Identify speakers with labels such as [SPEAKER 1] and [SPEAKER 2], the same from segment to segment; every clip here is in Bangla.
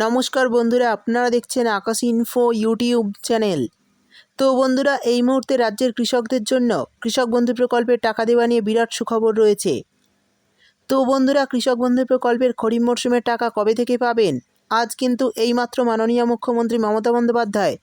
[SPEAKER 1] নমস্কার বন্ধুরা, আপনারা দেখছেন আকাশ ইনফো ইউটিউব চ্যানেল তো বন্ধুরা, এই মুহূর্তে রাজ্যের কৃষকদের জন্য কৃষক বন্ধু প্রকল্পের টাকা দেওয়া নিয়ে বিরাট সুখবর রয়েছে। তো বন্ধুরা, কৃষক বন্ধু প্রকল্পের খরিফ মরশুমের টাকা কবে থেকে পাবেন? আজ কিন্তু এইমাত্র মাননীয় মুখ্যমন্ত্রী মমতা বন্দ্যোপাধ্যায়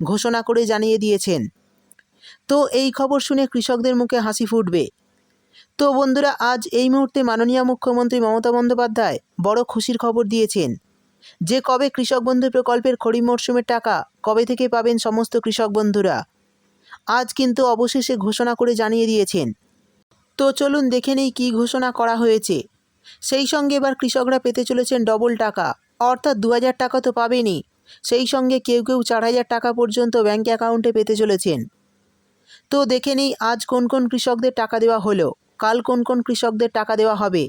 [SPEAKER 1] ঘোষণা করে জানিয়ে দিয়েছেন। তো এই খবর শুনে কৃষকদের মুখে হাসি ফুটবে। তো বন্ধুরা, আজ এই মুহূর্তে মাননীয় মুখ্যমন্ত্রী মমতা বন্দ্যোপাধ্যায় বড় খুশির খবর দিয়েছেন। যে কবে কৃষক বন্ধু প্রকল্পের খরিফ মরশুমের টাকা কবে থেকে পাবেন সমস্ত কৃষক বন্ধুরা? আজ কিন্তু অবশেষে ঘোষণা করে জানিয়ে দিয়েছেন। তো চলুন দেখে নেই কী ঘোষণা করা হয়েছে। সেই সঙ্গে এবার কৃষকরা পেতে চলেছেন ডবল টাকা। অর্থাৎ দু হাজার টাকা তো পাবেনই। সেই সঙ্গে কেউ কেউ চার হাজার টাকা পর্যন্ত ব্যাঙ্ক অ্যাকাউন্টে পেতে চলেছেন। তো দেখে নেই আজ কোন কোন কৃষকদের টাকা দেওয়া হলো। কাল কোন কোন কৃষকদের টাকা দেওয়া হবে।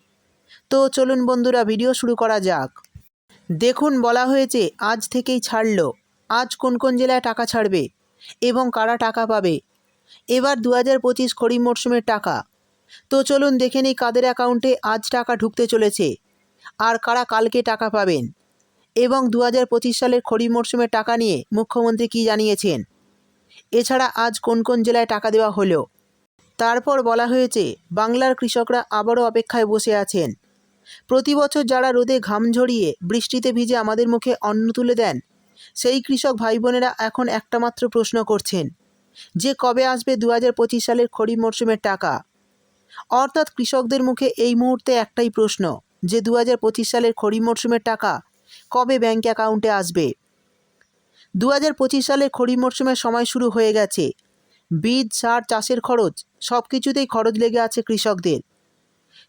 [SPEAKER 1] তো চলুন বন্ধুরা ভিডিও শুরু করা যাক। দেখুন, বলা হয়েছে আজ থেকেই ছাড়লো। আজ কোন কোন জেলায় টাকা ছাড়বে এবং কারা টাকা পাবে? এবার দু হাজার পঁচিশ খরিফ মরশুমের টাকা। তো চলুন দেখে নিই কাদের অ্যাকাউন্টে আজ টাকা ঢুকতে চলেছে আর কারা কালকে টাকা পাবেন। এবং দু হাজার পঁচিশ সালের খরিফ মরশুমের টাকা নিয়ে মুখ্যমন্ত্রী কী জানিয়েছেন? এছাড়া আজ কোন কোন জেলায় টাকা দেওয়া হলো? তারপর বলা হয়েছে, বাংলার কৃষকরা আবারও অপেক্ষায় বসে আছেন। প্রতি বছর যারা রোদে ঘাম ঝরিয়ে বৃষ্টিতে ভিজে আমাদের মুখে অন্ন তুলে দেন, সেই কৃষক ভাই বোনেরা এখন একটা মাত্র প্রশ্ন করছেন, যে কবে আসবে দু হাজার পঁচিশ সালের খরিফ মরশুমের টাকা? অর্থাৎ কৃষকদের মুখে এই মুহূর্তে একটাই প্রশ্ন, যে দু হাজার পঁচিশ সালের খরিফ মরশুমের টাকা কবে ব্যাঙ্ক অ্যাকাউন্টে আসবে? দু হাজার পঁচিশ সালের খরিফ মরশুমের সময় শুরু হয়ে গেছে বীজ, সার, চাষের খরচ সব কিছুতেই খরচ লেগে আছে কৃষকদের।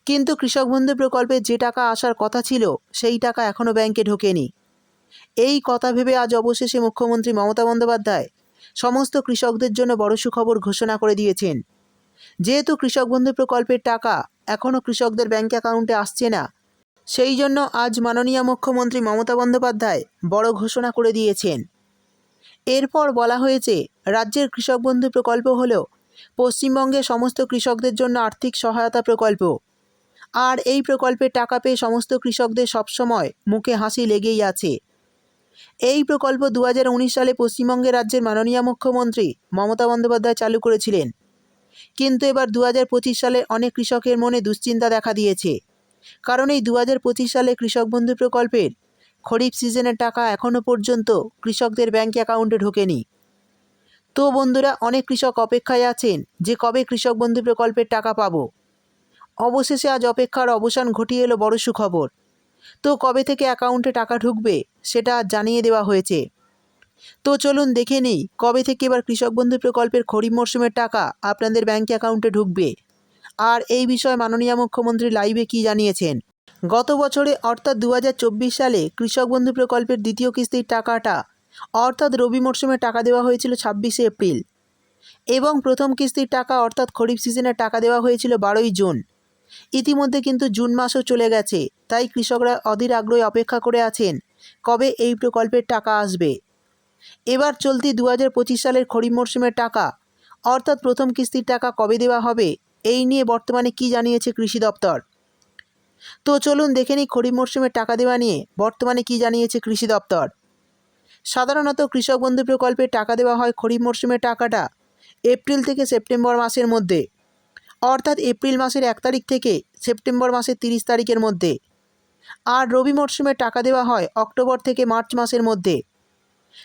[SPEAKER 1] কিন্তু কৃষক বন্ধু প্রকল্পে যে টাকা আসার কথা ছিল, সেই টাকা এখনও ব্যাংকে ঢোকেনি। এই কথা ভেবে আজ অবশেষে মুখ্যমন্ত্রী মমতা বন্দ্যোপাধ্যায় সমস্ত কৃষকদের জন্য বড় সুখবর ঘোষণা করে দিয়েছেন। যেহেতু কৃষক বন্ধু প্রকল্পের টাকা এখনও কৃষকদের ব্যাংক অ্যাকাউন্টে আসছে না, সেই জন্য আজ মাননীয় মুখ্যমন্ত্রী মমতা বন্দ্যোপাধ্যায় বড় ঘোষণা করে দিয়েছেন। এরপর বলা হয়েছে, রাজ্যের কৃষক বন্ধু প্রকল্প হল পশ্চিমবঙ্গের সমস্ত কৃষকদের জন্য আর্থিক সহায়তা প্রকল্প। আর এই প্রকল্পের টাকা পেয়ে সমস্ত কৃষকদের সবসময় মুখে হাসি লেগেই আছে। এই প্রকল্প দু হাজার উনিশ সালে পশ্চিমবঙ্গে রাজ্যের মাননীয় মুখ্যমন্ত্রী মমতা বন্দ্যোপাধ্যায় চালু করেছিলেন। কিন্তু এবার দু হাজার পঁচিশ সালে অনেক কৃষকের মনে দুশ্চিন্তা দেখা দিয়েছে। কারণ এই দু হাজার পঁচিশ সালে কৃষক বন্ধু প্রকল্পের খরিফ সিজনের টাকা এখনও পর্যন্ত কৃষকদের ব্যাঙ্ক অ্যাকাউন্টে ঢোকেনি। তো বন্ধুরা, অনেক কৃষক অপেক্ষায় আছেন যে কবে কৃষক বন্ধু প্রকল্পের টাকা পাবো। অবশেষে আজ অপেক্ষার অবসান ঘটিয়ে এলো বড় সুখবর। তো কবে থেকে অ্যাকাউন্টে টাকা ঢুকবে সেটা জানিয়ে দেওয়া হয়েছে। তো চলুন দেখে নিই কবে থেকে এবার কৃষক বন্ধু প্রকল্পের খরিফ মরশুমের টাকা আপনাদের ব্যাঙ্ক অ্যাকাউন্টে ঢুকবে। আর এই বিষয়ে মাননীয় মুখ্যমন্ত্রী লাইভে কী জানিয়েছেন? গত বছরে অর্থাৎ দু হাজার চব্বিশ সালে কৃষক বন্ধু প্রকল্পের দ্বিতীয় কিস্তির টাকাটা, অর্থাৎ রবি মরশুমে টাকা দেওয়া হয়েছিল ছাব্বিশে এপ্রিল এবং প্রথম কিস্তির টাকা, অর্থাৎ খরিফ সিজনে টাকা দেওয়া হয়েছিল বারোই জুন। ইতিমধ্যে কিন্তু জুন মাসও চলে গেছে, তাই কৃষকরা অধীর আগ্রহে অপেক্ষা করে আছেন কবে এই প্রকল্পের টাকা আসবে। এবার চলতি দু হাজার পঁচিশ সালের খরিফ মরশুমের টাকা, অর্থাৎ প্রথম কিস্তির টাকা কবে দেওয়া হবে, এই নিয়ে বর্তমানে কি জানিয়েছে কৃষি দপ্তর? তো চলুন দেখে নিই খরিফ মরশুমের টাকা দেওয়া নিয়ে। বর্তমানে কি জানিয়েছে কৃষি দপ্তর? সাধারণত কৃষক বন্ধু প্রকল্পে টাকা দেওয়া হয় খরিফ মরশুমের টাকাটা এপ্রিল থেকে সেপ্টেম্বর মাসের মধ্যে। অর্থাৎ এপ্রিল মাসের এক তারিখ থেকে সেপ্টেম্বর মাসের তিরিশ তারিখের মধ্যে। আর রবি মরশুমে টাকা দেওয়া হয় অক্টোবর থেকে মার্চ মাসের মধ্যে।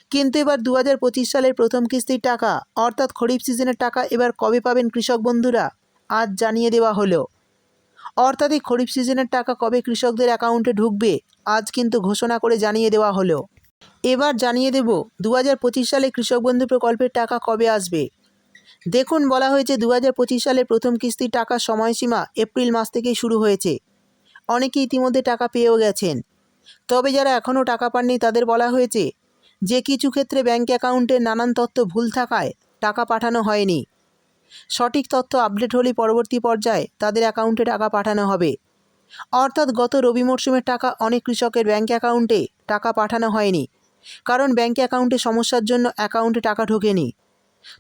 [SPEAKER 1] কিন্তু এবার দু হাজার পঁচিশ সালের প্রথম কিস্তির টাকা, অর্থাৎ খরিফ সিজনের টাকা এবার কবে পাবেন কৃষক বন্ধুরা? আজ জানিয়ে দেওয়া হলো। অর্থাৎ এই খরিফ সিজনের টাকা কবে কৃষকদের অ্যাকাউন্টে ঢুকবে, আজ কিন্তু ঘোষণা করে জানিয়ে দেওয়া হলো। এবার জানিয়ে দেব দু হাজার পঁচিশ সালে কৃষক বন্ধু প্রকল্পের টাকা কবে আসবে। দেখুন, বলা হয়েছে দু হাজার পঁচিশ সালে প্রথম কিস্তির টাকার সময়সীমা এপ্রিল মাস থেকেই শুরু হয়েছে। অনেকে ইতিমধ্যে টাকা পেয়েও গেছেন। তবে যারা এখনও টাকা পাননি, তাদের বলা হয়েছে যে কিছু ক্ষেত্রে ব্যাঙ্ক অ্যাকাউন্টে নানান তথ্য ভুল থাকায় টাকা পাঠানো হয়নি। সঠিক তথ্য আপডেট হলেই পরবর্তী পর্যায়ে তাদের অ্যাকাউন্টে টাকা পাঠানো হবে। অর্থাৎ গত রবি মরশুমের টাকা অনেক কৃষকের ব্যাঙ্ক অ্যাকাউন্টে টাকা পাঠানো হয়নি, কারণ ব্যাঙ্ক অ্যাকাউন্টে সমস্যার জন্য অ্যাকাউন্টে টাকা ঢোকেনি।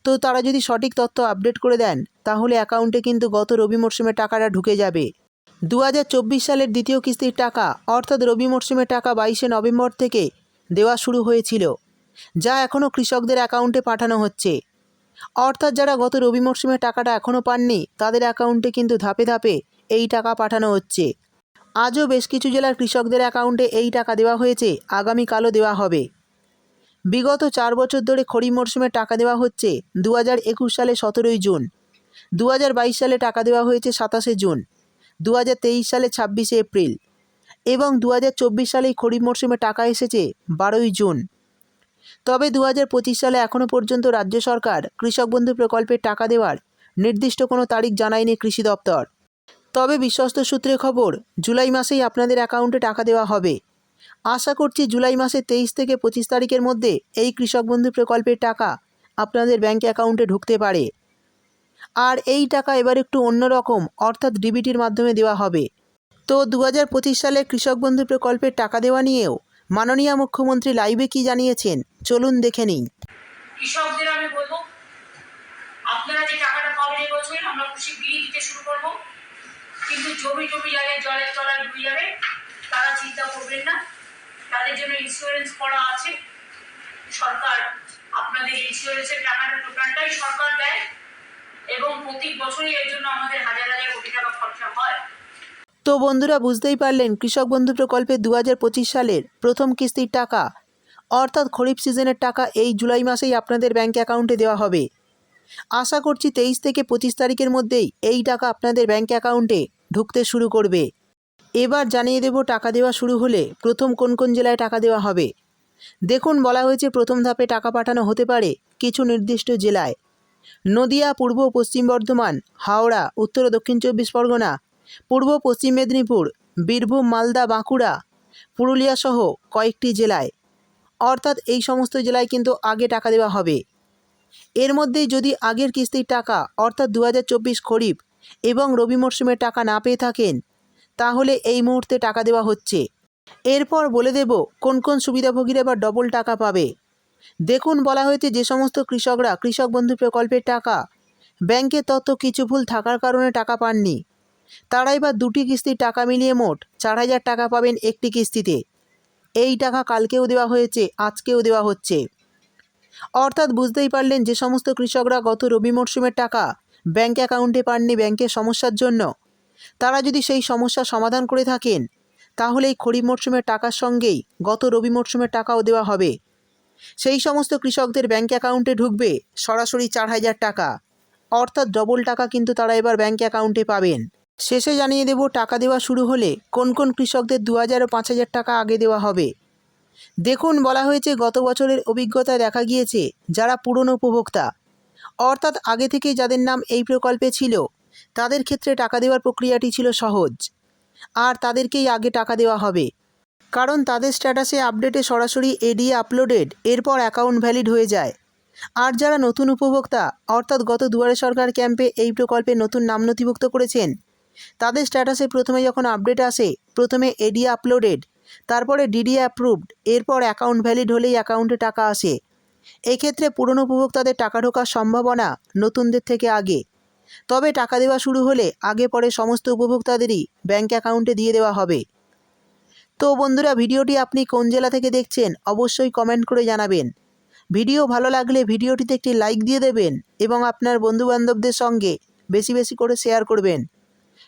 [SPEAKER 1] তো তারা যদি সঠিক তথ্য আপডেট করে দেন, তাহলে অ্যাকাউন্টে কিন্তু গত রবি মরশুমের টাকাটা ঢুকে যাবে। দু হাজার চব্বিশ সালের দ্বিতীয় কিস্তির টাকা, অর্থাৎ রবি মরশুমের টাকা বাইশে নভেম্বর থেকে দেওয়া শুরু হয়েছিল, যা এখনও কৃষকদের অ্যাকাউন্টে পাঠানো হচ্ছে। অর্থাৎ যারা গত রবি মরশুমে টাকাটা এখনও পাননি, তাদের অ্যাকাউন্টে কিন্তু ধাপে ধাপে এই টাকা পাঠানো হচ্ছে। আজও বেশ কিছু জেলার কৃষকদের অ্যাকাউন্টে এই টাকা দেওয়া হয়েছে আগামীকালও দেওয়া হবে। বিগত চার বছর ধরে খরিফ মরশুমে টাকা দেওয়া হচ্ছে দু হাজার একুশ সালে সতেরোই জুন দু হাজার বাইশ সালে টাকা দেওয়া হয়েছে সাতাশে জুন দু হাজার তেইশ সালে ছাব্বিশে এপ্রিল এবং দু হাজার চব্বিশ সালে খরিফ মরশুমে টাকা এসেছে বারোই জুন। তবে দু হাজার পঁচিশ সালে এখনও পর্যন্ত রাজ্য সরকার কৃষক বন্ধু প্রকল্পের টাকা দেওয়ার নির্দিষ্ট কোনো তারিখ জানায়নি কৃষি দপ্তর। তবে বিশ্বস্ত সূত্রে খবর, জুলাই মাসেই আপনাদের অ্যাকাউন্টে টাকা দেওয়া হবে। আশা করছি জুলাই মাসের তেইশ থেকে পঁচিশ তারিখের মধ্যে এই কৃষক বন্ধু প্রকল্পের টাকা আপনাদের ব্যাঙ্ক অ্যাকাউন্টে ঢুকতে পারে। আর এই টাকা এবার একটু অন্যরকম অর্থাৎ ডিবিটির মাধ্যমে দেওয়া হবে। তো দু হাজার পঁচিশ সালে কৃষক বন্ধু প্রকল্পের টাকা দেওয়া নিয়েও মাননীয় মুখ্যমন্ত্রী লাইভে কি জানিয়েছেন? চলুন দেখে নিন
[SPEAKER 2] কৃষকদের আমি বলব, আপনারা যে টাকাটা পাবেন এবছর আমরা খুশি বিলি দিতে শুরু করব। কিন্তু জমি জমি যাদের জলের তলায় ডুবে যাবে, তারা চিন্তা করবেন না। তাদের জন্য ইন্স্যুরেন্স করা আছে। সরকার আপনাদের ইন্স্যুরেন্সের টাকাটা টোটালটাই সরকার দেয়। এবং প্রতি বছরই এর জন্য আমাদের হাজার হাজার কোটি টাকা খরচা হয়।
[SPEAKER 1] তো বন্ধুরা বুঝতেই পারলেন কৃষক বন্ধু প্রকল্পে দু হাজার পঁচিশ সালের প্রথম কিস্তির টাকা। অর্থাৎ খরিফ সিজনের টাকা এই জুলাই মাসেই আপনাদের ব্যাঙ্ক অ্যাকাউন্টে দেওয়া হবে। আশা করছি তেইশ থেকে পঁচিশ তারিখের মধ্যেই এই টাকা আপনাদের ব্যাঙ্ক অ্যাকাউন্টে ঢুকতে শুরু করবে। এবার জানিয়ে দেব টাকা দেওয়া শুরু হলে প্রথম কোন কোন জেলায় টাকা দেওয়া হবে। দেখুন বলা হয়েছে প্রথম ধাপে টাকা পাঠানো হতে পারে কিছু নির্দিষ্ট জেলায়। নদিয়া, পূর্ব, পশ্চিম বর্ধমান, হাওড়া, উত্তর ও দক্ষিণ চব্বিশ পরগনা পূর্ব পশ্চিম মেদিনীপুর, বীরভূম, মালদা, বাঁকুড়া, পুরুলিয়া সহ কয়েকটি জেলায়। অর্থাৎ এই সমস্ত জেলায় কিন্তু আগে টাকা দেওয়া হবে। এর মধ্যেই যদি আগের কিস্তির টাকা, অর্থাৎ দু হাজার চব্বিশ খরিফ এবং রবি মরশুমের টাকা না পেয়ে থাকেন, তাহলে এই মুহূর্তে টাকা দেওয়া হচ্ছে। এরপর বলে দেব কোন কোন সুবিধাভোগীরা এবার ডবল টাকা পাবে। দেখুন, বলা হয়েছে যে সমস্ত কৃষকরা, কৃষক বন্ধু প্রকল্পের টাকা, ব্যাংকের তথ্য কিছু ভুল থাকার কারণে টাকা পাননি। তারা এবার দুটি কিস্তির টাকা মিলিয়ে মোট চার হাজার টাকা পাবেন একটি কিস্তিতে। এই টাকা কালকেও দেওয়া হয়েছে, আজকেও দেওয়া হচ্ছে। অর্থাৎ বুঝতেই পারলেন যে সমস্ত কৃষকরা গত রবি মরশুমের টাকা ব্যাঙ্ক অ্যাকাউন্টে পাননি ব্যাংকের সমস্যার জন্য। তারা যদি সেই সমস্যা সমাধান করে থাকেন তাহলে এই খরিফ মরশুমের টাকার সঙ্গেই গত রবি মরশুমের টাকাও দেওয়া হবে। সেই সমস্ত কৃষকদের ব্যাঙ্ক অ্যাকাউন্টে ঢুকবে সরাসরি চার হাজার টাকা। অর্থাৎ ডবল টাকা কিন্তু তারা এবার ব্যাঙ্ক অ্যাকাউন্টে পাবেন। শেষে জানিয়ে দেব টাকা দেওয়া শুরু হলে কোন কোন কৃষকদের দু হাজার ও পাঁচ হাজার টাকা আগে দেওয়া হবে। দেখুন, বলা হয়েছে গত বছরের অভিজ্ঞতায় দেখা গিয়েছে যারা পুরনো উপভোক্তা। অর্থাৎ আগে থেকে যাদের নাম এই প্রকল্পে ছিল, তাদের ক্ষেত্রে টাকা দেওয়ার প্রক্রিয়াটি ছিল সহজ। আর তাদেরকেই আগে টাকা দেওয়া হবে। কারণ তাদের স্ট্যাটাসে আপডেটে সরাসরি এডিএ আপলোডেড এরপর অ্যাকাউন্ট ভ্যালিড হয়ে যায়। আর যারা নতুন উপভোক্তা, অর্থাৎ গত দুয়ারে সরকার ক্যাম্পে এই প্রকল্পে নতুন নাম নথিভুক্ত করেছেন তাদের স্ট্যাটাসে প্রথমে যখন আপডেট আসে, প্রথমে এডি আপলোডেড তারপরে ডিডি অ্যাপ্রুভড এরপর অ্যাকাউন্ট ভ্যালিড হলেই অ্যাকাউন্টে টাকা আসে। এক্ষেত্রে পুরনো উপভোক্তাদের টাকা ঢোকার সম্ভাবনা নতুনদের থেকে আগে। তবে টাকা দেওয়া শুরু হলে আগে পরে সমস্ত উপভোক্তাদেরই ব্যাঙ্ক অ্যাকাউন্টে দিয়ে দেওয়া হবে। তো বন্ধুরা, ভিডিওটি আপনি কোন জেলা থেকে দেখছেন অবশ্যই কমেন্ট করে জানাবেন। ভিডিও ভালো লাগলে ভিডিওটিতে একটি লাইক দিয়ে দেবেন এবং আপনার বন্ধুবান্ধবদের সঙ্গে বেশি বেশি করে শেয়ার করবেন।